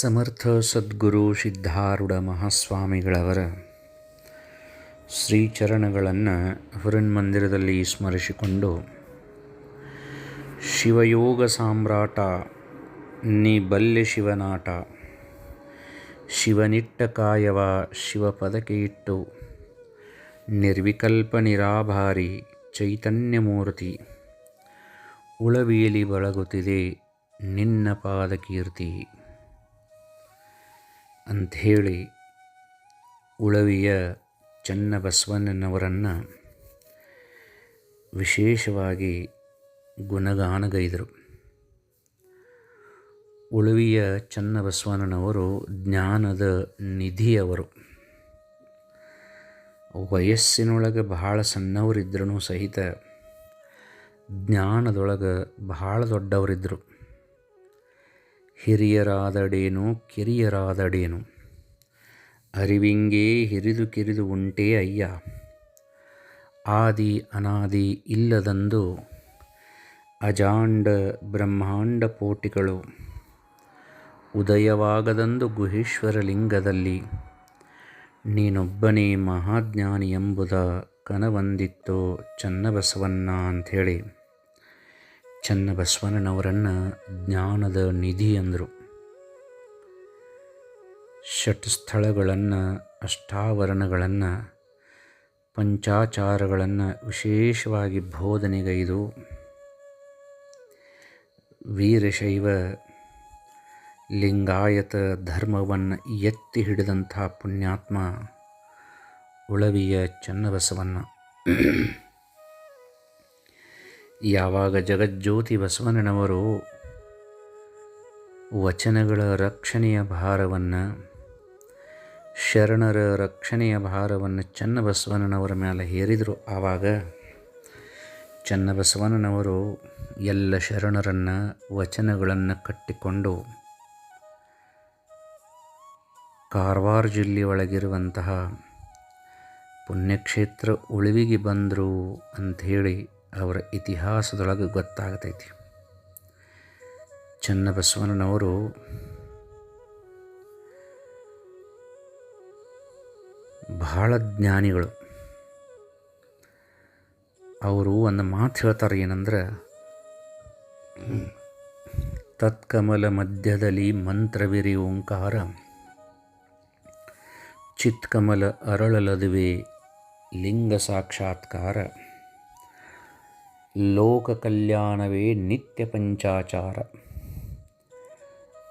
ಸಮರ್ಥ ಸದ್ಗುರು ಸಿದ್ಧಾರೂಢ ಮಹಾಸ್ವಾಮಿಗಳವರ ಶ್ರೀಚರಣಗಳನ್ನು ಹೃನ್ಮಂದಿರದಲ್ಲಿ ಸ್ಮರಿಸಿಕೊಂಡು ಶಿವಯೋಗ ಸಾಮ್ರಾಟ, ನೀ ಬಲ್ಲೆ ಶಿವನಾಟ, ಶಿವನಿಟ್ಟ ಕಾಯವ ಶಿವಪದಕ್ಕೆ ಇಟ್ಟು, ನಿರ್ವಿಕಲ್ಪ ನಿರಾಭಾರಿ ಚೈತನ್ಯಮೂರ್ತಿ ಉಳವೀಲಿ ಬಳಗುತ್ತಿದೆ ನಿನ್ನ ಪಾದ ಕೀರ್ತಿ. ಅಂಥೇಳಿ ಉಳವಿಯ ಚನ್ನಬಸವಣ್ಣನವರನ್ನು ವಿಶೇಷವಾಗಿ ಗುಣಗಾನಗೈದರು. ಉಳುವಿಯ ಚನ್ನಬಸವಣ್ಣನವರು ಜ್ಞಾನದ ನಿಧಿಯವರು. ವಯಸ್ಸಿನೊಳಗೆ ಬಹಳ ಸಣ್ಣವರಿದ್ದರೂ ಸಹಿತ ಜ್ಞಾನದೊಳಗೆ ಬಹಳ ದೊಡ್ಡವರಿದ್ದರು. ಹಿರಿಯರಾದಡೇನು ಕಿರಿಯರಾದಡೇನು. ಅರಿವಿಂಗೇ ಹಿರಿದು ಕಿರಿದು ಉಂಟೇ ಅಯ್ಯ. ಆದಿ ಅನಾದಿ ಇಲ್ಲದಂದು ಅಜಾಂಡ ಬ್ರಹ್ಮಾಂಡ ಪೋಟಿಗಳು. ಉದಯವಾಗದಂದು ಗುಹೇಶ್ವರ ಲಿಂಗದಲ್ಲಿ ನೀನೊಬ್ಬನೇ ಮಹಾಜ್ಞಾನಿ ಎಂಬುದ ಕನವಂದಿತ್ತೋ ಚನ್ನಬಸವಣ್ಣ ಅಂಥೇಳಿ. ಚನ್ನಬಸವಣ್ಣನವರನ್ನು ಜ್ಞಾನದ ನಿಧಿ ಅಂದರು. ಷಟ್ಸ್ಥಳಗಳನ್ನು, ಅಷ್ಟಾವರಣಗಳನ್ನು, ಪಂಚಾಚಾರಗಳನ್ನು ವಿಶೇಷವಾಗಿ ಬೋಧನೆಗೈದು. ವೀರಶೈವ ಲಿಂಗಾಯತ ಧರ್ಮವನ್ನು ಎತ್ತಿ ಹಿಡಿದಂಥ ಪುಣ್ಯಾತ್ಮ ಉಳವಿಯ ಚನ್ನಬಸವಣ್ಣ. ಯಾವಾಗ ಜಗಜ್ಯೋತಿ ಬಸವಣ್ಣನವರು ವಚನಗಳ ರಕ್ಷಣೆಯ ಭಾರವನ್ನು, ಶರಣರ ರಕ್ಷಣೆಯ ಭಾರವನ್ನು ಚನ್ನಬಸವಣ್ಣನವರ ಮೇಲೆ ಹೇರಿದರು, ಆವಾಗ ಚನ್ನಬಸವಣ್ಣನವರು ಎಲ್ಲ ಶರಣರನ್ನು ವಚನಗಳನ್ನು ಕಟ್ಟಿಕೊಂಡು ಕಾರವಾರ ಜಿಲ್ಲೆಯೊಳಗಿರುವಂತಹ ಪುಣ್ಯಕ್ಷೇತ್ರ ಉಳಿವಿಗೆ ಬಂದರು ಅಂಥೇಳಿ ಅವರ ಇತಿಹಾಸದೊಳಗೆ ಗೊತ್ತಾಗತೈತಿ. ಚನ್ನಬಸವಣ್ಣನವರು ಬಹಳ ಜ್ಞಾನಿಗಳು. ಅವರು ಒಂದು ಮಾತು ಹೇಳ್ತಾರೆ ಏನಂದ್ರೆ, ತತ್ಕಮಲ ಮಧ್ಯದಲ್ಲಿ ಮಂತ್ರವಿರಿ ಓಂಕಾರ, ಚಿತ್ಕಮಲ ಅರಳಲದುವೆ ಲಿಂಗ ಸಾಕ್ಷಾತ್ಕಾರ. ಲೋಕ ಕಲ್ಯಾಣವೇ ನಿತ್ಯ ಪಂಚಾಚಾರ.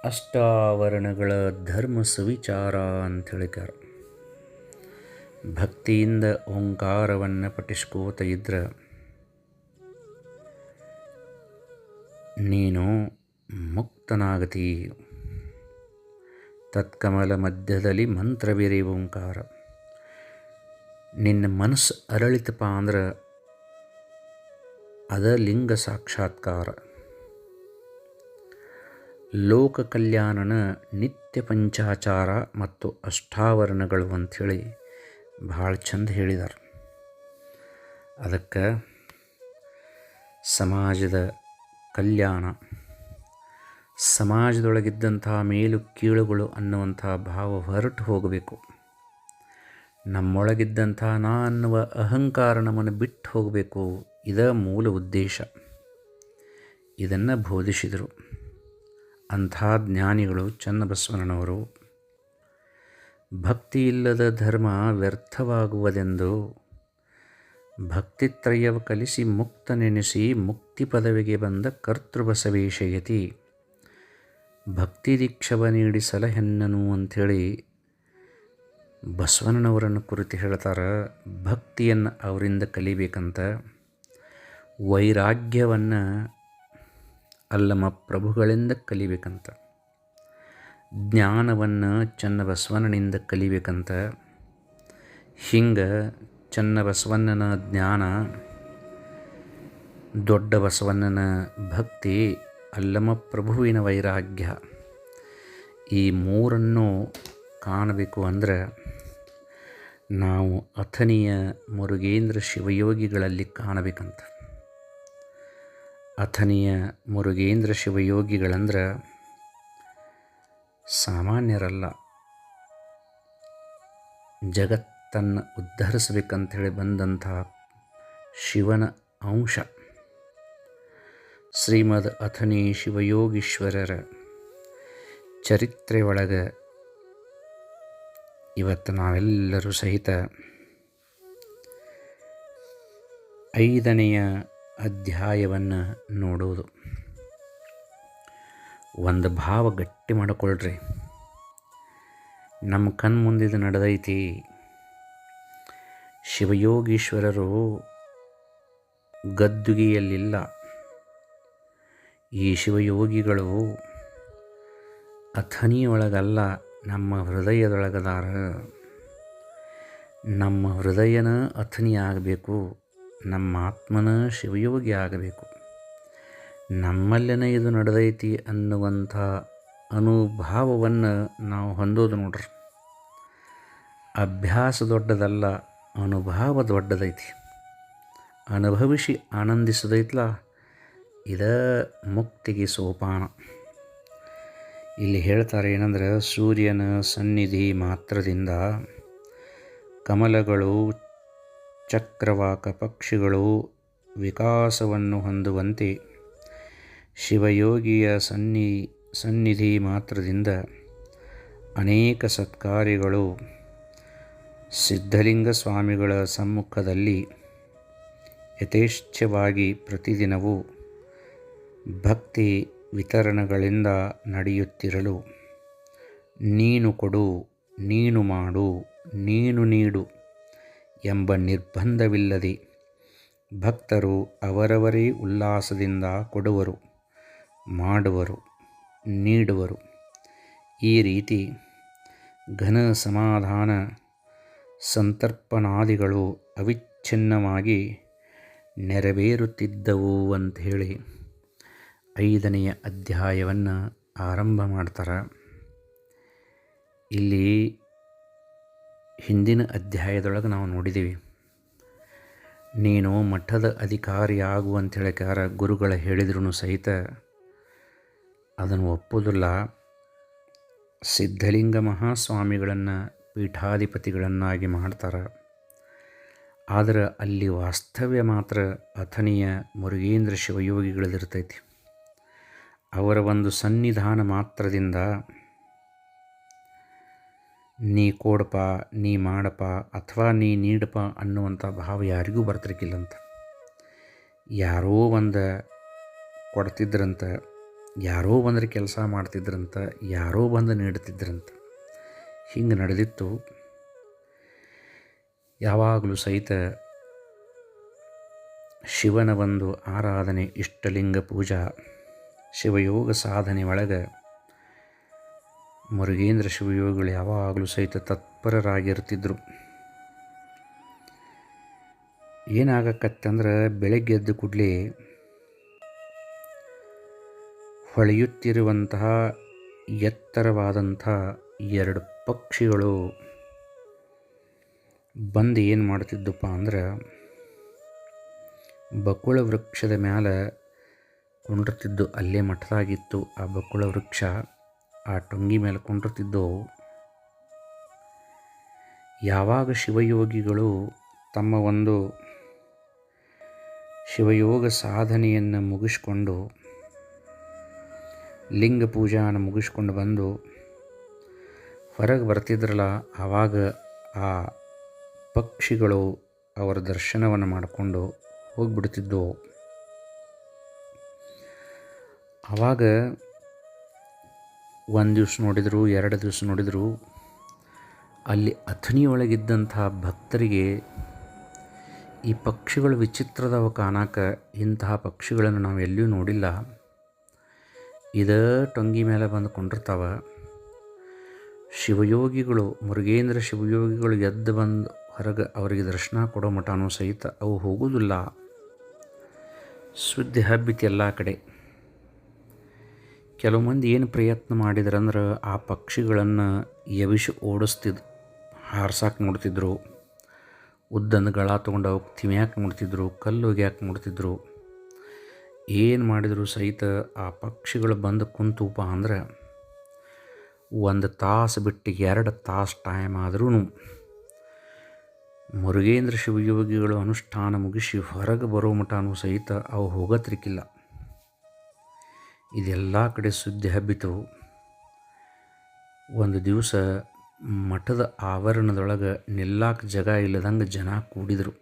ಅಷ್ಟಾವರಣಗಳ ಧರ್ಮ ಸುವಿಚಾರ ಅಂತ ಹೇಳಿದ್ದಾರೆ ಭಕ್ತಿಯಿಂದ ಓಂಕಾರವನ್ನು ಪಠಿಸ್ಕೋತ ಇದ್ರೆ ನೀನು ಮುಕ್ತನಾಗತಿ. ತತ್ಕಮಲ ಮಧ್ಯದಲ್ಲಿ ಮಂತ್ರವಿರಿ ಓಂಕಾರ. ನಿನ್ನ ಮನಸ್ಸು ಅರಳಿತಪ್ಪ ಅಂದ್ರೆ ಅದ ಲಿಂಗ ಸಾಕ್ಷಾತ್ಕಾರ. ಲೋಕ ಕಲ್ಯಾಣನ ನಿತ್ಯ ಪಂಚಾಚಾರ ಮತ್ತು ಅಷ್ಟಾವರಣಗಳು ಅಂಥೇಳಿ ಭಾಳ ಚಂದ ಹೇಳಿದ್ದಾರೆ ಅದಕ್ಕೆ ಸಮಾಜದ ಕಲ್ಯಾಣ, ಸಮಾಜದೊಳಗಿದ್ದಂಥ ಮೇಲು ಕೀಳುಗಳು ಅನ್ನುವಂಥ ಭಾವ ಹೊರಟು ಹೋಗಬೇಕು. ನಮ್ಮೊಳಗಿದ್ದಂಥ ನಾ ಅನ್ನುವ ಅಹಂಕಾರ ನಮ್ಮನ್ನು ಬಿಟ್ಟು ಹೋಗಬೇಕು. ಇದ ಮೂಲ ಉದ್ದೇಶ. ಇದನ್ನು ಬೋಧಿಸಿದರು. ಅಂಥ ಜ್ಞಾನಿಗಳು ಚನ್ನಬಸವಣ್ಣನವರು. ಭಕ್ತಿ ಇಲ್ಲದ ಧರ್ಮ ವ್ಯರ್ಥವಾಗುವುದೆಂದು ಭಕ್ತಿತ್ರಯವ ಕಲಿಸಿ ಮುಕ್ತ ನೆನೆಸಿ ಮುಕ್ತಿ ಪದವಿಗೆ ಬಂದ ಕರ್ತೃಬಸವೇಶಯತಿ. ಭಕ್ತಿ ದೀಕ್ಷವ ನೀಡಿ ಸಲಹೆನ್ನನು ಅಂಥೇಳಿ ಬಸವಣ್ಣನವರನ್ನು ಕುರಿತು ಹೇಳ್ತಾರೆ, ಭಕ್ತಿಯನ್ನು ಅವರಿಂದ ಕಲಿಬೇಕಂತ. ವೈರಾಗ್ಯವನ್ನು ಅಲ್ಲಮ ಪ್ರಭುಗಳಿಂದ ಕಲಿಬೇಕಂತ, ಜ್ಞಾನವನ್ನು ಚನ್ನಬಸವಣ್ಣನಿಂದ ಕಲಿಬೇಕಂತ, ಹಿಂಗೆ ಚನ್ನಬಸವಣ್ಣನ ಜ್ಞಾನ ದೊಡ್ಡ ಬಸವಣ್ಣನ ಭಕ್ತಿ ಅಲ್ಲಮ ಪ್ರಭುವಿನ ವೈರಾಗ್ಯ ಈ ಮೂರನ್ನು ಕಾಣಬೇಕು ಅಂದರೆ ನಾವು ಅಥನಿಯ ಮುರುಗೇಂದ್ರ ಶಿವಯೋಗಿಗಳಲ್ಲಿ ಕಾಣಬೇಕಂತ. ಅಥನಿಯ ಮುರುಗೇಂದ್ರ ಶಿವಯೋಗಿಗಳಂದ್ರೆ ಸಾಮಾನ್ಯರಲ್ಲ. ಜಗತ್ತನ್ನು ಉದ್ಧರಿಸಬೇಕಂಥೇಳಿ ಬಂದಂತಹ ಶಿವನ ಅಂಶ. ಶ್ರೀಮದ್ ಅಥನಿ ಶಿವಯೋಗೀಶ್ವರರ ಚರಿತ್ರೆ ಒಳಗೆ ಇವತ್ತು ನಾವೆಲ್ಲರೂ ಸಹಿತ ಐದನೆಯ ಅಧ್ಯಾಯವನ್ನು ನೋಡೋದು ಒಂದು ಭಾವ ಗಟ್ಟಿ ಮಾಡಿಕೊಳ್ಳ್ರಿ ನಮ್ಮ ಕಣ್ ಮುಂದಿದ್ದು ನಡೆದೈತಿ. ಶಿವಯೋಗೀಶ್ವರರು ಗದ್ದುಗೆಯಲ್ಲಿಲ್ಲ. ಈ ಶಿವಯೋಗಿಗಳು ಅಥನಿಯೊಳಗಲ್ಲ ನಮ್ಮ ಹೃದಯದೊಳಗದಾರ. ನಮ್ಮ ಹೃದಯನ ಅಥನಿ ಆಗಬೇಕು ನಮ್ಮ ಆತ್ಮನ ಶಿವಯೋಗಿ ಆಗಬೇಕು. ನಮ್ಮಲ್ಲೇನೇ ಇದು ನಡೆದೈತಿ ಅನ್ನುವಂಥ ಅನುಭಾವವನ್ನು ನಾವು ಹೊಂದೋದು ನೋಡ್ರಿ. ಅಭ್ಯಾಸ ದೊಡ್ಡದಲ್ಲ, ಅನುಭವ ದೊಡ್ಡದೈತಿ. ಅನುಭವಿಸಿ ಆನಂದಿಸೋದೈತ್ಲ? ಇದ ಮುಕ್ತಿಗೆ ಸೋಪಾನ. ಇಲ್ಲಿ ಹೇಳ್ತಾರೆ ಏನಂದ್ರೆ, ಸೂರ್ಯನ ಸನ್ನಿಧಿ ಮಾತ್ರದಿಂದ ಕಮಲಗಳು ಚಕ್ರವಾಕ ಪಕ್ಷಿಗಳು ವಿಕಾಸವನ್ನು ಹೊಂದುವಂತೆ ಶಿವಯೋಗಿಯ ಸನ್ನಿ ಸನ್ನಿಧಿ ಮಾತ್ರದಿಂದ ಅನೇಕ ಸತ್ಕಾರ್ಯಗಳು ಸಿದ್ಧಲಿಂಗ ಸ್ವಾಮಿಗಳ ಸಮ್ಮುಖದಲ್ಲಿ ಯಥೇಚ್ಛವಾಗಿ ಪ್ರತಿದಿನವೂ ಭಕ್ತಿ ವಿತರಣಗಳಿಂದ ನಡೆಯುತ್ತಿರಲು ನೀನು ಕೊಡು, ನೀನು ಮಾಡು, ನೀನು ನೀಡು. ಎಂಬ ನಿರ್ಬಂಧವಿಲ್ಲದೆ ಭಕ್ತರು ಅವರವರೇ ಉಲ್ಲಾಸದಿಂದ ಕೊಡುವರು, ಮಾಡುವರು, ನೀಡುವರು. ಈ ರೀತಿ ಘನ ಸಮಾಧಾನ ಸಂತರ್ಪಣಾದಿಗಳು ಅವಿಚ್ಛಿನ್ನವಾಗಿ ನೆರವೇರುತ್ತಿದ್ದವು ಅಂಥೇಳಿ ಐದನೆಯ ಅಧ್ಯಾಯವನ್ನು ಆರಂಭ ಮಾಡ್ತಾರೆ. ಇಲ್ಲಿ ಹಿಂದಿನ ಅಧ್ಯಾಯದೊಳಗೆ ನಾವು ನೋಡಿದ್ದೀವಿ. ನೀನು ಮಠದ ಅಧಿಕಾರಿ ಆಗು ಅಂಥೇಳಕ್ಕಾರ ಗುರುಗಳ ಹೇಳಿದ್ರು ಸಹಿತ ಅದನ್ನು ಒಪ್ಪುವುದಿಲ್ಲ ಸಿದ್ಧಲಿಂಗ ಮಹಾಸ್ವಾಮಿಗಳನ್ನು ಪೀಠಾಧಿಪತಿಗಳನ್ನಾಗಿ ಮಾಡ್ತಾರೆ. ಆದರೆ ಅಲ್ಲಿ ವಾಸ್ತವ್ಯ ಮಾತ್ರ ಅಥನಿಯ ಮುರುಗೇಂದ್ರ ಶಿವಯೋಗಿಗಳದಿರ್ತೈತಿ ಅವರ ಒಂದು ಸನ್ನಿಧಾನ ಮಾತ್ರದಿಂದ ನೀ ಕೊಡಪ್ಪ ನೀ ಮಾಡಪ್ಪ ಅಥವಾ ನೀ ನೀಡಪ್ಪ ಅನ್ನುವಂಥ ಭಾವ ಯಾರಿಗೂ ಬರ್ತಿರ್ಕಿಲ್ಲಂತ ಯಾರೋ ಒಂದು ಕೊಡ್ತಿದ್ರಂತ, ಯಾರೋ ಬಂದರೆ ಕೆಲಸ ಮಾಡ್ತಿದ್ರಂತ, ಯಾರೋ ಬಂದು ನೀಡ್ತಿದ್ರಂತ. ಹಿಂಗೆ ನಡೆದಿತ್ತು. ಯಾವಾಗಲೂ ಸಹಿತ ಶಿವನ ಒಂದು ಆರಾಧನೆ ಇಷ್ಟಲಿಂಗ ಪೂಜಾ, ಶಿವಯೋಗ ಸಾಧನೆ ಒಳಗೆ ಮುರುಗೇಂದ್ರ ಶಿವಯೋಗಿಗಳು ಯಾವಾಗಲೂ ಸಹಿತ ತತ್ಪರರಾಗಿರ್ತಿದ್ರು. ಏನಾಗಕ್ಕತ್ತಂದ್ರೆ ಬೆಳಗ್ಗೆ ಎದ್ದ ಕೂಡಲೇ ಹೊಳೆಯುತ್ತಿರುವಂತಹ ಎತ್ತರವಾದಂಥ ಎರಡು ಪಕ್ಷಿಗಳು ಬಂದು ಏನು ಮಾಡ್ತಿದ್ದಪ್ಪ ಅಂದ್ರೆ ಬಕುಳ ವೃಕ್ಷದ ಮೇಲೆ ಕುಂಡಿರ್ತಿದ್ದು, ಅಲ್ಲೇ ಮಠದಾಗಿತ್ತು. ಆ ಬಕುಳ ವೃಕ್ಷ ಆ ಟೊಂಗಿ ಮೇಲೆ ಕುಂಡ್ರತಿದ್ದೋ, ಯಾವಾಗ ಶಿವಯೋಗಿಗಳು ತಮ್ಮ ಒಂದು ಶಿವಯೋಗ ಸಾಧನೆಯನ್ನು ಮುಗಿಸ್ಕೊಂಡು, ಲಿಂಗ ಪೂಜಾನ ಮುಗಿಸ್ಕೊಂಡು ಬಂದು ಹೊರಗೆ ಬರ್ತಿದ್ರಲ್ಲ, ಆವಾಗ ಆ ಪಕ್ಷಿಗಳು ಅವರ ದರ್ಶನವನ್ನು ಮಾಡಿಕೊಂಡು ಹೋಗಿಬಿಡ್ತಿದ್ದವು ಆವಾಗ ಒಂದು ದಿವ್ಸ ನೋಡಿದರು, ಎರಡು ದಿವಸ ನೋಡಿದರು, ಅಲ್ಲಿ ಅಥಣಿಯೊಳಗಿದ್ದಂಥ ಭಕ್ತರಿಗೆ ಈ ಪಕ್ಷಿಗಳು ವಿಚಿತ್ರದವ ಕಾಣಾಕ ಇಂತಹ ಪಕ್ಷಿಗಳನ್ನು ನಾವು ಎಲ್ಲಿಯೂ ನೋಡಿಲ್ಲ. ಇದೇ ಟೊಂಗಿ ಮೇಲೆ ಬಂದು ಕೊಂಡಿರ್ತಾವೆ. ಶಿವಯೋಗಿಗಳು, ಮುರುಗೇಂದ್ರ ಶಿವಯೋಗಿಗಳು ಎದ್ದು ಬಂದು ಹೊರಗೆ ಅವರಿಗೆ ದರ್ಶನ ಕೊಡೋ ಮಠನೂ ಸಹಿತ ಅವು ಹೋಗುವುದಿಲ್ಲ. ಸುದ್ದಿ ಹಬ್ಬಿತಿ ಎಲ್ಲ ಕಡೆ. ಕೆಲವು ಮಂದಿ ಏನು ಪ್ರಯತ್ನ ಮಾಡಿದ್ರಂದ್ರೆ ಆ ಪಕ್ಷಿಗಳನ್ನು ಎವಿಸಿ ಓಡಿಸ್ತಿದ್, ಹಾರ್ಸಾಕೆ ನೋಡ್ತಿದ್ರು. ಉದ್ದನ ಗಳ ತೊಗೊಂಡು ಅವಕ್ಕೆ ತಿಮ್ಯಾಕೆ ನೋಡ್ತಿದ್ರು, ಕಲ್ಲು ಒಗ್ಯಾಕೆ ನೋಡ್ತಿದ್ರು. ಏನು ಮಾಡಿದ್ರು ಸಹಿತ ಆ ಪಕ್ಷಿಗಳು ಬಂದು ಕುಂತೂಪ ಅಂದ್ರೆ ಒಂದು ತಾಸು ಬಿಟ್ಟು ಎರಡು ತಾಸು ಟೈಮ್ ಆದರೂ ಮುರುಗೇಂದ್ರ ಶಿವಯೋಗಿಗಳು ಅನುಷ್ಠಾನ ಮುಗಿಸಿ ಹೊರಗೆ ಬರೋ ಮಟನೂ ಸಹಿತ ಅವು ಹೋಗತ್ರಿಕಿಲ್ಲ. ಇದೆಲ್ಲ ಕಡೆ ಸುದ್ದಿ ಹಬ್ಬಿತು. ಒಂದು ದಿವಸ ಮಠದ ಆವರಣದೊಳಗೆ ನಿಲ್ಲಾಕ ಜಾಗ ಇಲ್ಲದಂಗೆ ಜನ ಕೂಡಿದರು.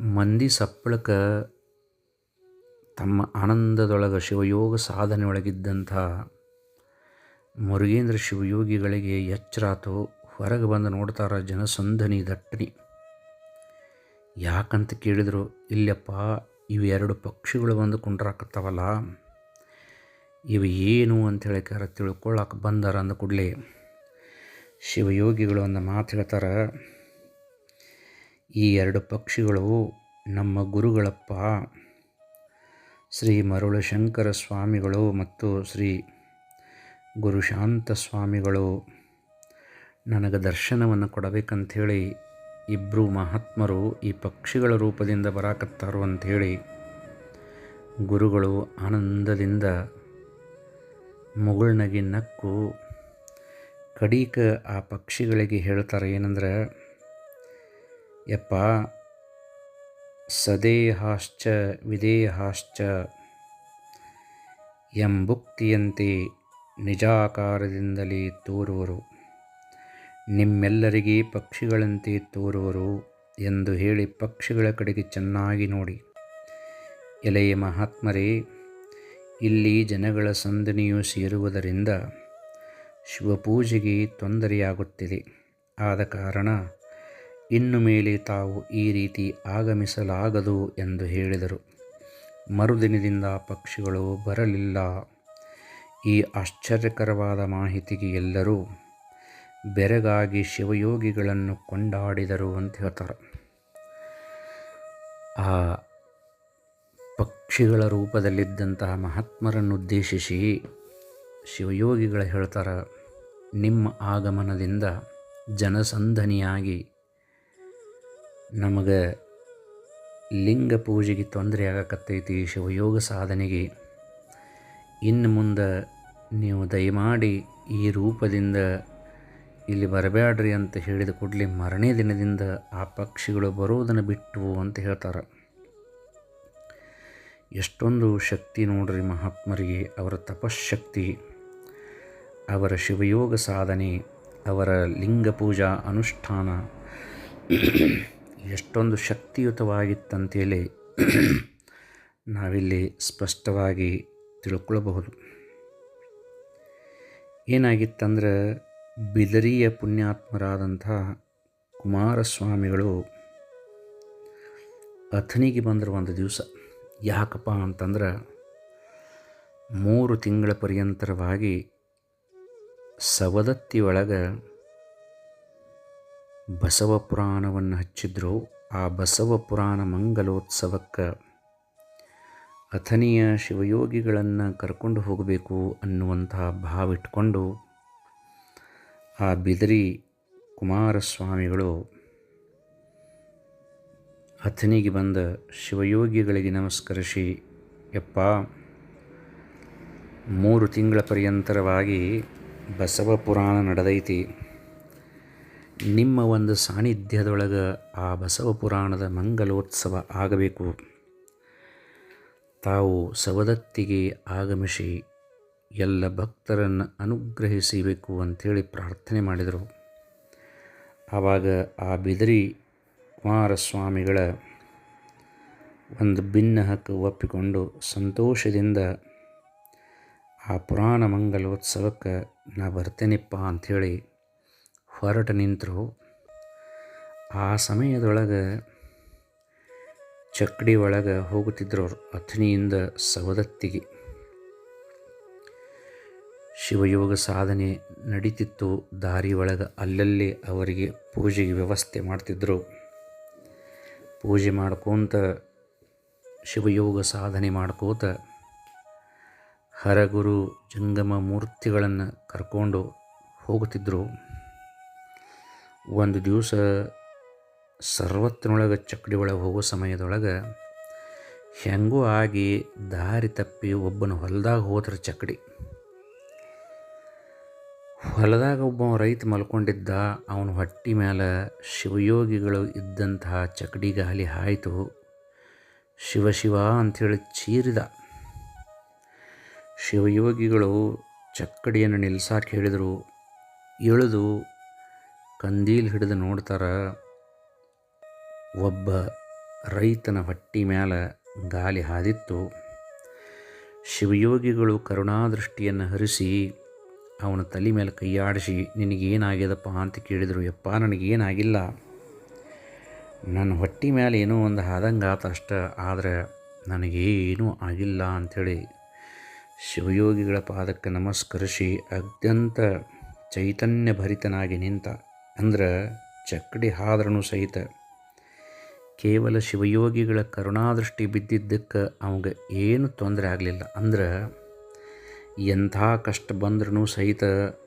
ಮಂದಿ ಸಪ್ಪಳಕ್ಕೆ ತಮ್ಮ ಆನಂದದೊಳಗೆ ಶಿವಯೋಗ ಸಾಧನೆಯೊಳಗಿದ್ದಂಥ ಮುರುಗೇಂದ್ರ ಶಿವಯೋಗಿಗಳಿಗೆ ಎಚ್ಚರಾತು ಹೊರಗೆ ಬಂದು ನೋಡ್ತಾರ ಜನಸಂದನಿ ದಟ್ಟಣಿ. ಯಾಕಂತ ಕೇಳಿದರು, ಇಲ್ಲಪ್ಪ ಇವೆರಡು ಪಕ್ಷಿಗಳು ಬಂದು ಕುಂಡ್ರಾಕತ್ತಾವಲ್ಲ. ಇವು ಏನು ಅಂಥೇಳಿ ಕರ ತಿಳ್ಕೊಳ್ಳೋಕೆ ಬಂದಾರ ಅಂದ ಕೂಡಲೇ. ಶಿವಯೋಗಿಗಳು ಒಂದು ಮಾತು ಹೇಳ್ತಾರೆ, ಈ ಎರಡು ಪಕ್ಷಿಗಳು ನಮ್ಮ ಗುರುಗಳಪ್ಪ. ಶ್ರೀ ಮರುಳಶಂಕರ ಸ್ವಾಮಿಗಳು ಮತ್ತು ಶ್ರೀ ಗುರುಶಾಂತ ಸ್ವಾಮಿಗಳು. ನನಗೆ ದರ್ಶನವನ್ನು ಕೊಡಬೇಕಂಥೇಳಿ ಇಬ್ಬರು ಮಹಾತ್ಮರು ಈ ಪಕ್ಷಿಗಳ ರೂಪದಿಂದ ಬರಾಕತ್ತಾರು ಅಂಥೇಳಿ ಗುರುಗಳು ಆನಂದದಿಂದ ಮುಗುಳ್ನಗಿ ನಕ್ಕು ಕಡೀಕ ಆ ಪಕ್ಷಿಗಳಿಗೆ ಹೇಳ್ತಾರೆ ಏನಂದ್ರೆ, ಯಪ್ಪ, ಸದೇಹಾಶ್ಚ ವಿದೇಹಾಶ್ಚ ಎಂಬುಕ್ತಿಯಂತೆ ನಿಜಾಕಾರದಿಂದಲೇ ತೋರುವರು. ನಿಮ್ಮೆಲ್ಲರಿಗೆ ಪಕ್ಷಿಗಳಂತೆ ತೋರುವರು ಎಂದು ಹೇಳಿ ಪಕ್ಷಿಗಳ ಕಡೆಗೆ ಚೆನ್ನಾಗಿ ನೋಡಿ. ಎಲೆಯ ಮಹಾತ್ಮರೇ, ಇಲ್ಲಿ ಜನಗಳ ಸಂದಣಿಯು ಸೇರುವುದರಿಂದ ಶಿವಪೂಜೆಗೆ ತೊಂದರೆಯಾಗುತ್ತಿದೆ. ಆದ ಕಾರಣ ಇನ್ನು ಮೇಲೆ ತಾವು ಈ ರೀತಿ ಆಗಮಿಸಲಾಗದು ಎಂದು ಹೇಳಿದರು. ಮರುದಿನದಿಂದ ಪಕ್ಷಿಗಳು ಬರಲಿಲ್ಲ. ಈ ಆಶ್ಚರ್ಯಕರವಾದ ಮಾಹಿತಿಗೆ ಎಲ್ಲರೂ ಬೆರಗಾಗಿ ಶಿವಯೋಗಿಗಳನ್ನು ಕೊಂಡಾಡಿದರು ಅಂತ ಹೇಳ್ತಾರೆ. ಆ ಪಕ್ಷಿಗಳ ರೂಪದಲ್ಲಿದ್ದಂತಹ ಮಹಾತ್ಮರನ್ನು ಉದ್ದೇಶಿಸಿ ಶಿವಯೋಗಿಗಳು ಹೇಳ್ತಾರೆ, ನಿಮ್ಮ ಆಗಮನದಿಂದ ಜನಸಂದನಿಯಾಗಿ ನಮಗೆ ಲಿಂಗ ಪೂಜೆಗೆ ತೊಂದರೆ ಆಗಕತ್ತೈತಿ, ಶಿವಯೋಗ ಸಾಧನೆಗೆ. ಇನ್ನು ಮುಂದೆ ನೀವು ದಯಮಾಡಿ ಈ ರೂಪದಿಂದ ಇಲ್ಲಿ ಬರಬೇಡ್ರಿ ಅಂತ ಹೇಳಿದ ಕೂಡಲೇ ಮರನೇ ದಿನದಿಂದ ಆ ಪಕ್ಷಿಗಳು ಬರುವುದನ್ನು ಬಿಟ್ಟುವು ಅಂತ ಹೇಳ್ತಾರೆ. ಎಷ್ಟೊಂದು ಶಕ್ತಿ ನೋಡ್ರಿ ಮಹಾತ್ಮರಿಗೆ, ಅವರ ತಪಶಕ್ತಿ ಅವರ ಶಿವಯೋಗ ಸಾಧನೆ, ಅವರ ಲಿಂಗ ಪೂಜಾ ಅನುಷ್ಠಾನ, ಎಷ್ಟೊಂದು ಶಕ್ತಿಯುತವಾಗಿತ್ತಂತೇಳಿ ನಾವಿಲ್ಲಿ ಸ್ಪಷ್ಟವಾಗಿ ತಿಳ್ಕೊಳ್ಬಹುದು. ಏನಾಗಿತ್ತಂದ್ರೆ ಬಿದರಿಯ ಪುಣ್ಯಾತ್ಮರಾದಂಥ ಕುಮಾರಸ್ವಾಮಿಗಳು ಅಥನಿಗೆ ಬಂದರು ಒಂದು ದಿವಸ. ಯಾಕಪ್ಪ ಅಂತಂದ್ರೆ ಮೂರು ತಿಂಗಳ ಪರ್ಯಂತರವಾಗಿ ಸವದತ್ತಿ ಒಳಗೆ ಬಸವ ಪುರಾಣವನ್ನು ಹಚ್ಚಿದ್ರು. ಆ ಬಸವ ಪುರಾಣ ಮಂಗಲೋತ್ಸವಕ್ಕೆ ಅಥನಿಯ ಶಿವಯೋಗಿಗಳನ್ನು ಕರ್ಕೊಂಡು ಹೋಗಬೇಕು ಅನ್ನುವಂತಹ ಭಾವಿಟ್ಕೊಂಡು ಆ ಬಿದರಿ ಕುಮಾರಸ್ವಾಮಿಗಳು ಅಥನಿಗೆ ಬಂದ ಶಿವಯೋಗಿಗಳಿಗೆ ನಮಸ್ಕರಿಸಿ, ಯಪ್ಪ, ಮೂರು ತಿಂಗಳ ಪರ್ಯಂತರವಾಗಿ ಬಸವ ಪುರಾಣ ನಡೆದೈತಿ. ನಿಮ್ಮ ಒಂದು ಸಾನ್ನಿಧ್ಯದೊಳಗೆ ಆ ಬಸವ ಪುರಾಣದ ಮಂಗಲೋತ್ಸವ ಆಗಬೇಕು. ತಾವು ಸವದತ್ತಿಗೆ ಆಗಮಿಸಿ ಎಲ್ಲ ಭಕ್ತರನ್ನು ಅನುಗ್ರಹಿಸಬೇಕು ಅಂಥೇಳಿ ಪ್ರಾರ್ಥನೆ ಮಾಡಿದರು. ಆವಾಗ ಆ ಬಿದರಿ ಕುಮಾರಸ್ವಾಮಿಗಳ ಒಂದು ಭಿನ್ನ ಹಕ್ಕು ಒಪ್ಪಿಕೊಂಡು ಸಂತೋಷದಿಂದ ಆ ಪುರಾಣ ಮಂಗಲೋತ್ಸವಕ್ಕೆ ನಾ ಬರ್ತೇನೆಪ್ಪ ಅಂಥೇಳಿ ಹೊರಟು ನಿಂತರು. ಆ ಸಮಯದೊಳಗೆ ಚಕ್ಕಡಿ ಒಳಗೆ ಹೋಗುತ್ತಿದ್ದರು ಅವರು ಅಥಣಿಯಿಂದ ಸವದತ್ತಿಗೆ. ಶಿವಯೋಗ ಸಾಧನೆ ನಡೀತಿತ್ತು ದಾರಿ ಒಳಗೆ. ಅಲ್ಲಲ್ಲಿ ಅವರಿಗೆ ಪೂಜೆಗೆ ವ್ಯವಸ್ಥೆ ಮಾಡ್ತಿದ್ದರು ಪೂಜೆ ಮಾಡ್ಕೋತ ಶಿವಯೋಗ ಸಾಧನೆ ಮಾಡ್ಕೋತ ಹರಗುರು ಜಂಗಮ ಮೂರ್ತಿಗಳನ್ನು ಕರ್ಕೊಂಡು ಹೋಗುತ್ತಿದ್ದರು ಒಂದು ದಿವಸ ಸರ್ವತ್ತಿನೊಳಗೆ ಚಕ್ಕಡಿ ಒಳಗೆ ಹೋಗೋ ಸಮಯದೊಳಗೆ ಹೆಂಗೂ ಆಗಿ ದಾರಿ ತಪ್ಪಿ ಒಬ್ಬನ ಹೊಲದಾಗ ಹೋದ್ರೆ ಚಕ್ಕಡಿ ಹೊಲದಾಗ ಒಬ್ಬ ರೈತ ಮಲ್ಕೊಂಡಿದ್ದ, ಅವನ ಹೊಟ್ಟಿ ಮೇಲೆ ಶಿವಯೋಗಿಗಳು ಇದ್ದಂತಹ ಚಕಡಿ ಗಾಲಿ ಹಾಯಿತು. ಶಿವ ಶಿವ ಅಂಥೇಳಿ ಚೀರಿದ. ಶಿವಯೋಗಿಗಳು ಚಕ್ಕಡಿಯನ್ನು ನಿಲ್ಸಾಕೆ ಹೇಳಿದರು. ಇಳಿದು ಕಂದೀಲ್ ಹಿಡಿದು ನೋಡ್ತಾರೆ, ಒಬ್ಬ ರೈತನ ಹೊಟ್ಟಿ ಮ್ಯಾಲ ಗಾಲಿ ಹಾದಿತ್ತು. ಶಿವಯೋಗಿಗಳು ಕರುಣಾದೃಷ್ಟಿಯನ್ನು ಹರಿಸಿ ಅವನ ತಲೆ ಮೇಲೆ ಕೈಯಾಡಿಸಿ, ನಿನಗೇನಾಗ್ಯದಪ್ಪ? ಅಂತ ಕೇಳಿದರು. ಯಪ್ಪ, ನನಗೇನಾಗಿಲ್ಲ. ನನ್ನ ಹೊಟ್ಟೆ ಮೇಲೆ ಏನೋ ಒಂದು ಆದಂಗೆ ಆತ ಅಷ್ಟೆ. ಆದರೆ ನನಗೇನೂ ಆಗಿಲ್ಲ ಅಂಥೇಳಿ ಶಿವಯೋಗಿಗಳ ಪಾದಕ್ಕೆ ನಮಸ್ಕರಿಸಿ ಅತ್ಯಂತ ಚೈತನ್ಯ ಭರಿತನಾಗಿ ನಿಂತ, ಅಂದ್ರೆ ಚಕ್ಕಡಿ ಹಾದ್ರೂ ಸಹಿತ, ಕೇವಲ ಶಿವಯೋಗಿಗಳ ಕರುಣಾದೃಷ್ಟಿ ಬಿದ್ದಿದ್ದಕ್ಕೆ ಅವಂಗೆ ಏನು ತೊಂದರೆ ಆಗಲಿಲ್ಲ. ಅಂದ್ರೆ ಎಂಥ ಕಷ್ಟ ಬಂದ್ರೂ ಸಹಿತ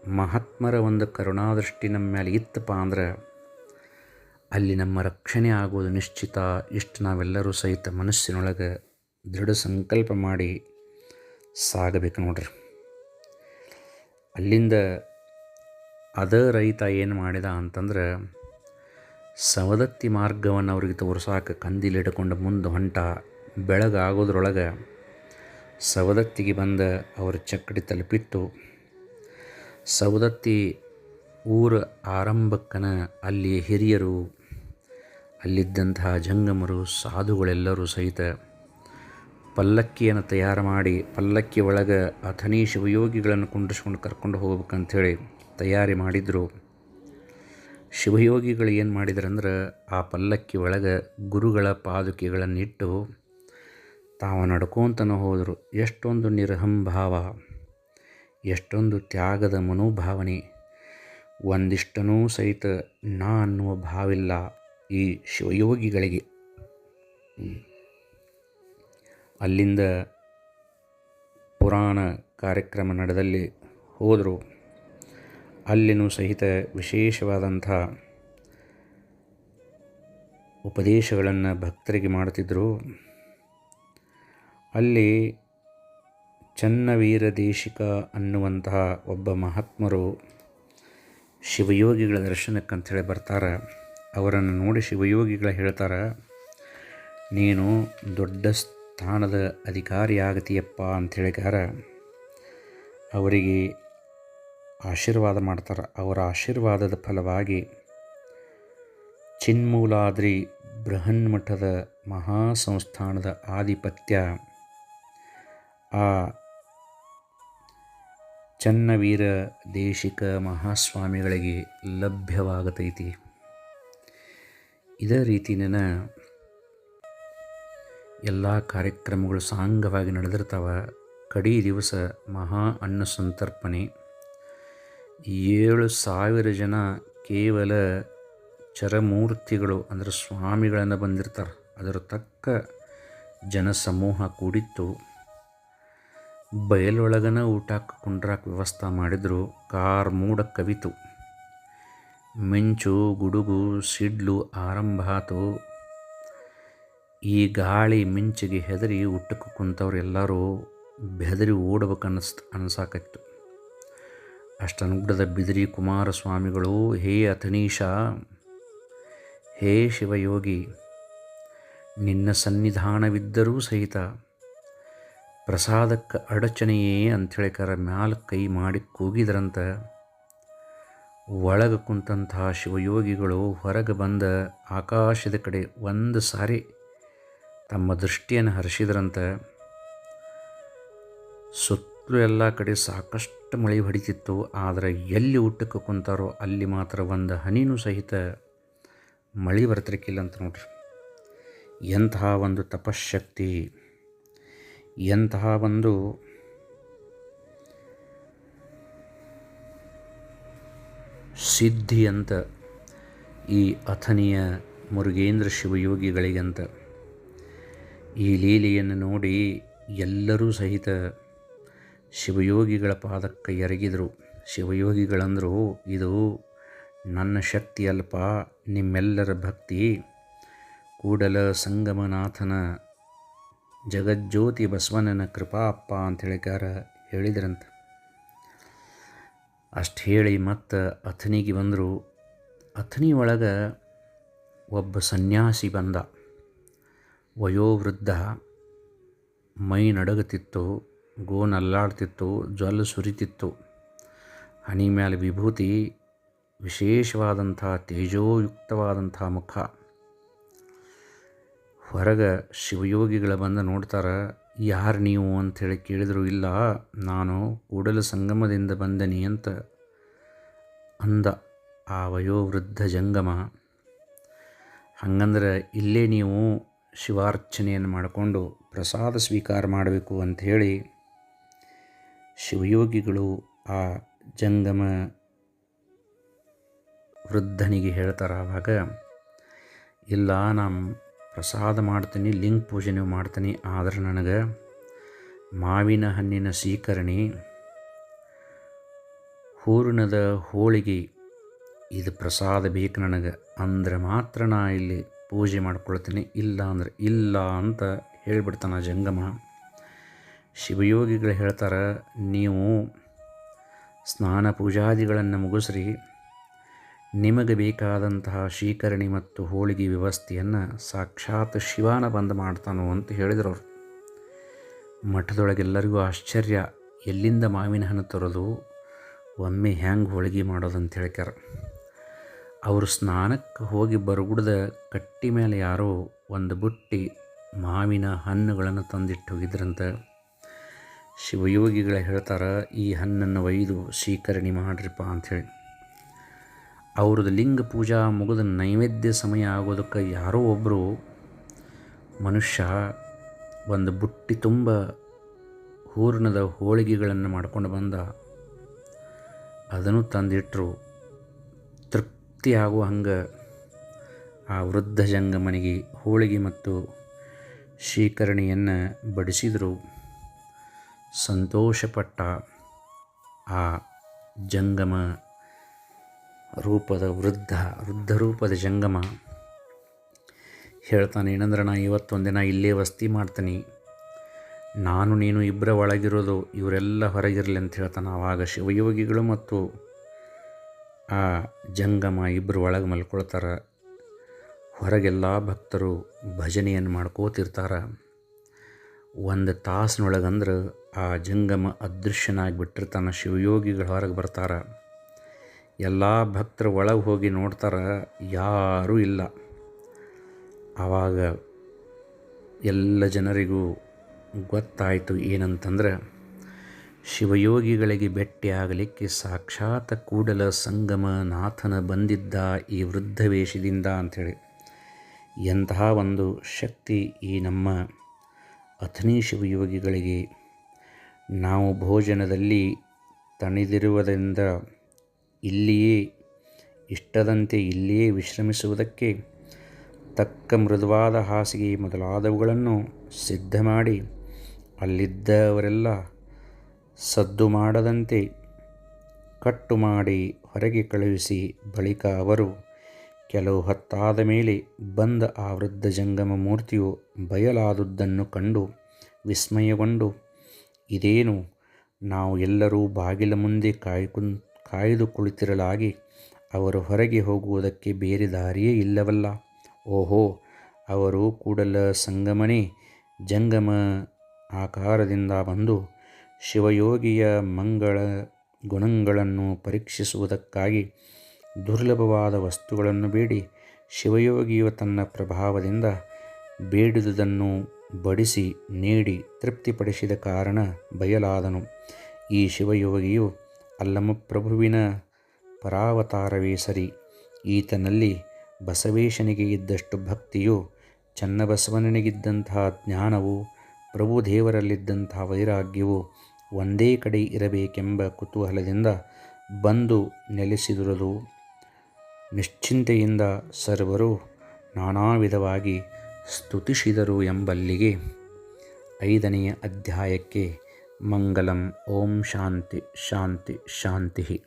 ಮಹಾತ್ಮರ ಒಂದು ಕರುಣಾದೃಷ್ಟಿ ನಮ್ಮ ಮೇಲೆ ಇತ್ತಪ್ಪ ಅಂದ್ರೆ ಅಲ್ಲಿ ನಮ್ಮ ರಕ್ಷಣೆ ಆಗೋದು ನಿಶ್ಚಿತ. ಇಷ್ಟು ನಾವೆಲ್ಲರೂ ಸಹಿತ ಮನಸ್ಸಿನೊಳಗೆ ದೃಢ ಸಂಕಲ್ಪ ಮಾಡಿ ಸಾಗಬೇಕು ನೋಡ್ರಿ. ಅಲ್ಲಿಂದ ಅದ ರೈತ ಏನು ಮಾಡಿದ ಅಂತಂದ್ರೆ ಸವದತ್ತಿ ಮಾರ್ಗವನ್ನು ಅವ್ರಿಗೆ ತೋರ್ಸಾಕ ಕಂದಿಲಿಡ್ಕೊಂಡು ಮುಂದೆ ಹೊಂಟ ಬೆಳಗಾಗೋದ್ರೊಳಗೆ ಸವದತ್ತಿಗೆ ಬಂದ ಅವರ ಚಕ್ಕಡಿ ತಲುಪಿತ್ತು. ಸವದತ್ತಿ ಊರ ಆರಂಭಕ್ಕನ ಅಲ್ಲಿ ಹಿರಿಯರು, ಅಲ್ಲಿದ್ದಂತಹ ಜಂಗಮರು, ಸಾಧುಗಳೆಲ್ಲರೂ ಸಹಿತ ಪಲ್ಲಕ್ಕಿಯನ್ನು ತಯಾರು ಮಾಡಿ ಪಲ್ಲಕ್ಕಿ ಒಳಗೆ ಅಥನಿ ಶಿವಯೋಗಿಗಳನ್ನು ಕುಂಡಿಸ್ಕೊಂಡು ಕರ್ಕೊಂಡು ಹೋಗ್ಬೇಕಂಥೇಳಿ ತಯಾರಿ ಮಾಡಿದರು. ಶಿವಯೋಗಿಗಳು ಏನು ಮಾಡಿದ್ರಂದ್ರೆ ಆ ಪಲ್ಲಕ್ಕಿ ಒಳಗೆ ಗುರುಗಳ ಪಾದುಕೆಗಳನ್ನಿಟ್ಟು ತಾವು ನಡ್ಕೊತನ ಹೋದರು. ಎಷ್ಟೊಂದು ನಿರ್ಹಂಭಾವ ಎಷ್ಟೊಂದು ತ್ಯಾಗದ ಮನೋಭಾವನೆ. ಒಂದಿಷ್ಟನೂ ಸಹಿತ ನಾ ಅನ್ನುವ ಭಾವಿಲ್ಲ ಈ ಶಿವಯೋಗಿಗಳಿಗೆ. ಅಲ್ಲಿಂದ ಪುರಾಣ ಕಾರ್ಯಕ್ರಮ ನಡೆದಲ್ಲಿ ಹೋದರು. ಅಲ್ಲಿನೂ ಸಹಿತ ವಿಶೇಷವಾದಂಥ ಉಪದೇಶಗಳನ್ನು ಭಕ್ತರಿಗೆ ಮಾಡ್ತಿದ್ದರು ಅಲ್ಲಿ ಚನ್ನವೀರ ದೇಶಿಕ ಅನ್ನುವಂತಹ ಒಬ್ಬ ಮಹಾತ್ಮರು ಶಿವಯೋಗಿಗಳ ದರ್ಶನಕ್ಕಂಥೇಳಿ ಬರ್ತಾರೆ. ಅವರನ್ನು ನೋಡಿ ಶಿವಯೋಗಿಗಳ ಹೇಳ್ತಾರೆ, ನೀನು ದೊಡ್ಡ ಸ್ಥಾನದ ಅಧಿಕಾರಿ ಆಗತೀಯಪ್ಪ ಅಂಥೇಳಿಕಾರ ಅವರಿಗೆ ಆಶೀರ್ವಾದ ಮಾಡ್ತಾರೆ. ಅವರ ಆಶೀರ್ವಾದದ ಫಲವಾಗಿ ಚಿನ್ಮೂಲಾದ್ರಿ ಬೃಹನ್ಮಠದ ಮಹಾಸಂಸ್ಥಾನದ ಆಧಿಪತ್ಯ ಆ ಚನ್ನವೀರ ದೇಶಿಕ ಮಹಾಸ್ವಾಮಿಗಳಿಗೆ ಲಭ್ಯವಾಗತೈತಿ. ಇದೇ ರೀತಿನ ಎಲ್ಲ ಕಾರ್ಯಕ್ರಮಗಳು ಸಾಂಗವಾಗಿ ನಡೆದಿರ್ತಾವ. ಕಡೀ ದಿವಸ ಮಹಾ ಅನ್ನ ಸಂತರ್ಪಣೆ. ಏಳು ಸಾವಿರ ಜನ ಕೇವಲ ಚರಮೂರ್ತಿಗಳು ಅಂದರೆ ಸ್ವಾಮಿಗಳನ್ನು ಬಂದಿರ್ತಾರೆ. ಅದರ ತಕ್ಕ ಜನಸಮೂಹ ಕೂಡಿತ್ತು. ಬಯಲೊಳಗನ ಊಟಕ್ಕೆ ಕುಂಡ್ರಾಕ ವ್ಯವಸ್ಥೆ ಮಾಡಿದ್ರು ಕಾರ್ ಮೂಡ ಕವಿತು. ಮಿಂಚು, ಗುಡುಗು, ಸಿಡ್ಲು ಆರಂಭ ಆತು. ಈ ಗಾಳಿ ಮಿಂಚಿಗೆ ಹೆದರಿ ಊಟಕ್ಕೆ ಕುಂತವ್ರು ಎಲ್ಲರೂ ಬೆದರಿ ಓಡ್ಬೇಕು ಅನ್ನಿಸ್ ಅನ್ಸಾಕತ್ತು. ಅಷ್ಟನುಗ್ಡದ ಬಿದಿರಿ ಕುಮಾರಸ್ವಾಮಿಗಳು, ಹೇ ಅಥನೀಶ, ಹೇ ಶಿವಯೋಗಿ, ನಿನ್ನ ಸನ್ನಿಧಾನವಿದ್ದರೂ ಸಹಿತ ಪ್ರಸಾದಕ್ಕೆ ಅಡಚಣೆಯೇ ಅಂಥೇಳಿಕರ ಮ್ಯಾಲ ಕೈ ಮಾಡಿ ಕೂಗಿದ್ರಂತ ಒಳಗೆ ಕುಂತಹ ಶಿವಯೋಗಿಗಳು ಹೊರಗೆ ಬಂದ ಆಕಾಶದ ಕಡೆ ಒಂದು ಸಾರಿ ತಮ್ಮ ದೃಷ್ಟಿಯನ್ನು ಹರಿಸಿದ್ರಂತ ಸುತ್ತಲೂ ಎಲ್ಲ ಕಡೆ ಸಾಕಷ್ಟು ಮಳೆ ಹೊಡಿತಿತ್ತು, ಆದರೆ ಎಲ್ಲಿ ಊಟಕ್ಕೆ ಕುಂತಾರೋ ಅಲ್ಲಿ ಮಾತ್ರ ಒಂದು ಹನಿನೂ ಸಹಿತ ಮಳೆ ಬರ್ತಿರ್ಕಿಲ್ಲ ಅಂತ ನೋಡ್ರಿ. ಎಂತಹ ಒಂದು ತಪಶಕ್ತಿ. ಎಂತಹ ಒಂದು ಸಿದ್ಧಿ ಅಂತ ಈ ಅಥನಿಯ ಮುರುಗೇಂದ್ರ ಶಿವಯೋಗಿಗಳಿಗಂತ ಈ ಲೀಲೆಯನ್ನು ನೋಡಿ ಎಲ್ಲರೂ ಸಹಿತ ಶಿವಯೋಗಿಗಳ ಪಾದಕ್ಕೆ ಎರಗಿದರು. ಶಿವಯೋಗಿಗಳಂದರು, ಇದು ನನ್ನ ಶಕ್ತಿ ಅಲ್ಪ, ನಿಮ್ಮೆಲ್ಲರ ಭಕ್ತಿ, ಕೂಡಲ ಸಂಗಮನಾಥನ ಜಗಜ್ಯೋತಿ ಬಸವಣ್ಣನ ಕೃಪಾ ಅಪ್ಪ ಅಂತ ಹೇಳಿಕಾರ ಹೇಳಿದ್ರಂತ. ಅಷ್ಟು ಹೇಳಿ ಮತ್ತು ಅಥನಿಗೆ ಬಂದರು. ಅಥಣಿ ಒಳಗೆ ಒಬ್ಬ ಸನ್ಯಾಸಿ ಬಂದ. ವಯೋವೃದ್ಧ. ಮೈ ನಡಗುತ್ತಿತ್ತು ಗೋನಲ್ಲಾಡ್ತಿತ್ತು ಜ್ವಲ ಸುರಿತಿತ್ತು. ಹಣಿ ಮೇಲೆ ವಿಭೂತಿ. ವಿಶೇಷವಾದಂಥ ತೇಜೋಯುಕ್ತವಾದಂಥ ಮುಖ. ಹೊರಗೆ ಶಿವಯೋಗಿಗಳ ಬಂದು ನೋಡ್ತಾರೆ, ಯಾರು ನೀವು ಅಂಥೇಳಿ ಕೇಳಿದರೂ, ಇಲ್ಲ, ನಾನು ಕೂಡಲ ಸಂಗಮದಿಂದ ಬಂದನಿ ಅಂತ ಅಂದ ಆ ವಯೋವೃದ್ಧ ಜಂಗಮ. ಹಂಗಂದ್ರೆ ಇಲ್ಲೇ ನೀವು ಶಿವಾರ್ಚನೆಯನ್ನು ಮಾಡಿಕೊಂಡು ಪ್ರಸಾದ ಸ್ವೀಕಾರ ಮಾಡಬೇಕು ಅಂಥೇಳಿ ಶಿವಯೋಗಿಗಳು ಆ ಜಂಗಮ ವೃದ್ಧನಿಗೆ ಹೇಳ್ತಾರೆ ಆವಾಗ, ಇಲ್ಲ ನಾನು ಪ್ರಸಾದ ಮಾಡ್ತೀನಿ, ಲಿಂಗ ಪೂಜೆನೂ ಮಾಡ್ತೀನಿ, ಆದರೆ ನನಗೆ ಮಾವಿನ ಹಣ್ಣಿನ ಸೀಕರಣಿ ಹೂರ್ಣದ ಹೋಳಿಗೆ, ಇದು ಪ್ರಸಾದ ಬೇಕು ನನಗೆ. ಅಂದ್ರೆ ಮಾತ್ರ ನಾ ಇಲ್ಲಿ ಪೂಜೆ ಮಾಡ್ಕೊಳ್ತೀನಿ, ಇಲ್ಲ ಅಂದ್ರೆ ಇಲ್ಲ ಅಂತ ಹೇಳಿಬಿಡ್ತಾನೆ ಜಂಗಮ. ಶಿವಯೋಗಿಗಳು ಹೇಳ್ತಾರೆ, ನೀವು ಸ್ನಾನ ಪೂಜಾದಿಗಳನ್ನು ಮುಗಿಸ್ರಿ. ನಿಮಗೆ ಬೇಕಾದಂತಹ ಶೀಕರಣಿ ಮತ್ತು ಹೋಳಿಗೆ ವ್ಯವಸ್ಥೆಯನ್ನು ಸಾಕ್ಷಾತ್ ಶಿವಾನ ಬಂದು ಮಾಡ್ತಾನೋ ಅಂತ ಹೇಳಿದರು ಅವರು. ಮಠದೊಳಗೆಲ್ಲರಿಗೂ ಆಶ್ಚರ್ಯ, ಎಲ್ಲಿಂದ ಮಾವಿನ ಹಣ್ಣು ತರೋದು, ಒಮ್ಮೆ ಹ್ಯಾಂಗೆ ಹೋಳಿಗೆ ಮಾಡೋದು ಅಂತ ಅವರು ಸ್ನಾನಕ್ಕೆ ಹೋಗಿ ಬರಗುಡ್ದ ಕಟ್ಟಿ ಮೇಲೆ ಯಾರೋ ಒಂದು ಬುಟ್ಟಿ ಮಾವಿನ ಹಣ್ಣುಗಳನ್ನು ತಂದಿಟ್ಟು ಹೋಗಿದ್ರಂತೆ ಶಿವಯೋಗಿಗಳು ಹೇಳ್ತಾರೆ, ಈ ಹಣ್ಣನ್ನು ಒಯ್ದು ಶೀಕರಣಿ ಮಾಡ್ರಿಪ್ಪ ಅಂಥೇಳಿ ಅವ್ರದ್ದು ಲಿಂಗ ಪೂಜಾ ಮುಗಿದ ನೈವೇದ್ಯ ಸಮಯ ಆಗೋದಕ್ಕೆ ಯಾರೋ ಒಬ್ಬರು ಮನುಷ್ಯ ಒಂದು ಬುಟ್ಟಿ ತುಂಬ ಹೂರ್ಣದ ಹೋಳಿಗೆಗಳನ್ನು ಮಾಡ್ಕೊಂಡು ಬಂದ, ಅದನ್ನು ತಂದಿಟ್ಟರು ತೃಪ್ತಿ ಆಗುವ ಹಂಗೆ ಆ ವೃದ್ಧ ಜಂಗಮನಿಗೆ ಹೋಳಿಗೆ ಮತ್ತು ಶೀಕರಣಿಯನ್ನು ಬಡಿಸಿದರು. ಸಂತೋಷಪಟ್ಟ ಆ ಜಂಗಮ ರೂಪದ ವೃದ್ಧ ವೃದ್ಧ ರೂಪದ ಜಂಗಮ. ಹೇಳ್ತಾನೆ, ಏನಂದ್ರೆ ನಾ ಇವತ್ತೊಂದಿನ ಇಲ್ಲೇ ವಸ್ತಿ ಮಾಡ್ತೀನಿ. ನಾನು, ನೀನು ಇಬ್ಬರ ಒಳಗಿರೋದು, ಇವರೆಲ್ಲ ಹೊರಗಿರಲಿ ಅಂತ ಹೇಳ್ತಾನೆ. ಆವಾಗ ಶಿವಯೋಗಿಗಳು ಮತ್ತು, ಆ, ಜಂಗಮ ಇಬ್ಬರು ಒಳಗೆ ಮಲ್ಕೊಳ್ತಾರೆ. ಹೊರಗೆಲ್ಲ ಭಕ್ತರು ಭಜನೆಯನ್ನು ಮಾಡ್ಕೋತಿರ್ತಾರೆ. ಒಂದು ತಾಸಿನೊಳಗಂದ್ರೆ ಆ ಜಂಗಮ ಅದೃಶ್ಯನಾಗಿ ಬಿಟ್ಟಿರ್ತಾನೆ. ಶಿವಯೋಗಿಗಳು ಹೊರಗೆ ಬರ್ತಾರೆ. ಎಲ್ಲ ಭಕ್ತರು ಒಳಗೆ ಹೋಗಿ ನೋಡ್ತಾರೆ, ಯಾರೂ ಇಲ್ಲ. ಆವಾಗ ಎಲ್ಲ ಜನರಿಗೂ ಗೊತ್ತಾಯಿತು ಏನಂತಂದ್ರೆ, ಶಿವಯೋಗಿಗಳಿಗೆ ಭೇಟಿಯಾಗಲಿಕ್ಕೆ ಸಾಕ್ಷಾತ್ ಕೂಡಲ ಸಂಗಮ ನಾಥನ ಬಂದಿದ್ದ ಈ ವೃದ್ಧ ವೇಷದಿಂದ ಅಂಥೇಳಿ ಎಂತಹ ಒಂದು ಶಕ್ತಿ ಈ ನಮ್ಮ ಅಥನಿ ಶಿವಯೋಗಿಗಳಿಗೆ. ನಾವು ಭೋಜನದಲ್ಲಿ ತಣಿದಿರುವುದರಿಂದ ಇಲ್ಲಿಯೇ, ಇಷ್ಟದಂತೆ ಇಲ್ಲಿಯೇ ವಿಶ್ರಮಿಸುವುದಕ್ಕೆ ತಕ್ಕ ಮೃದುವಾದ ಹಾಸಿಗೆ ಮೊದಲಾದವುಗಳನ್ನು ಸಿದ್ಧ ಮಾಡಿ ಅಲ್ಲಿದ್ದವರೆಲ್ಲ ಸದ್ದು ಮಾಡದಂತೆ ಕಟ್ಟು ಮಾಡಿ ಹೊರಗೆ ಕಳುಹಿಸಿ, ಬಳಿಕ ಅವರು ಕೆಲವು ಹೊತ್ತಾದ ಮೇಲೆ ಬಂದ ಆ ವೃದ್ಧ ಜಂಗಮ ಮೂರ್ತಿಯು ಬಯಲಾದುದನ್ನು ಕಂಡು ವಿಸ್ಮಯಗೊಂಡು, ಇದೇನು, ನಾವು ಎಲ್ಲರೂ ಬಾಗಿಲ ಮುಂದೆ ಕಾಯ್ಕುಂ ಕಾಯ್ದು ಕುಳಿತಿರಲಾಗಿ ಅವರು ಹೊರಗೆ ಹೋಗುವುದಕ್ಕೆ ಬೇರೆ ದಾರಿಯೇ ಇಲ್ಲವಲ್ಲ. ಓಹೋ, ಅವರು ಕೂಡಲ ಸಂಗಮನೇ. ಜಂಗಮ ಆಕಾರದಿಂದ ಬಂದು ಶಿವಯೋಗಿಯ ಮಂಗಳ ಗುಣಗಳನ್ನು ಪರೀಕ್ಷಿಸುವುದಕ್ಕಾಗಿ ದುರ್ಲಭವಾದ ವಸ್ತುಗಳನ್ನು ಬೇಡಿ. ಶಿವಯೋಗಿಯು ತನ್ನ ಪ್ರಭಾವದಿಂದ ಬೇಡಿದುದನ್ನು ಬಡಿಸಿ ನೀಡಿ ತೃಪ್ತಿಪಡಿಸಿದ ಕಾರಣ ಬಯಲಾದನು. ಈ ಶಿವಯೋಗಿಯು ಅಲ್ಲಮಪ್ರಭುವಿನ ಪರಾವತಾರವೇ ಸರಿ. ಈತನಲ್ಲಿ ಬಸವೇಶನಿಗೆ ಇದ್ದಷ್ಟು ಭಕ್ತಿಯು, ಚನ್ನಬಸವನಿಗಿದ್ದಂತಹ ಜ್ಞಾನವು, ಪ್ರಭುದೇವರಲ್ಲಿದ್ದಂತಹ ವೈರಾಗ್ಯವು ಒಂದೇ ಕಡೆ ಇರಬೇಕೆಂಬ ಕುತೂಹಲದಿಂದ ಬಂದು ನೆಲೆಸಿದುರದು. ನಿಶ್ಚಿಂತೆಯಿಂದ ಸರ್ವರು ನಾನಾ ವಿಧವಾಗಿ ಸ್ತುತಿಸಿದರು ಎಂಬಲ್ಲಿಗೆ ಐದನೆಯ ಅಧ್ಯಾಯಕ್ಕೆ मंगलम ओम शांति शांति शांति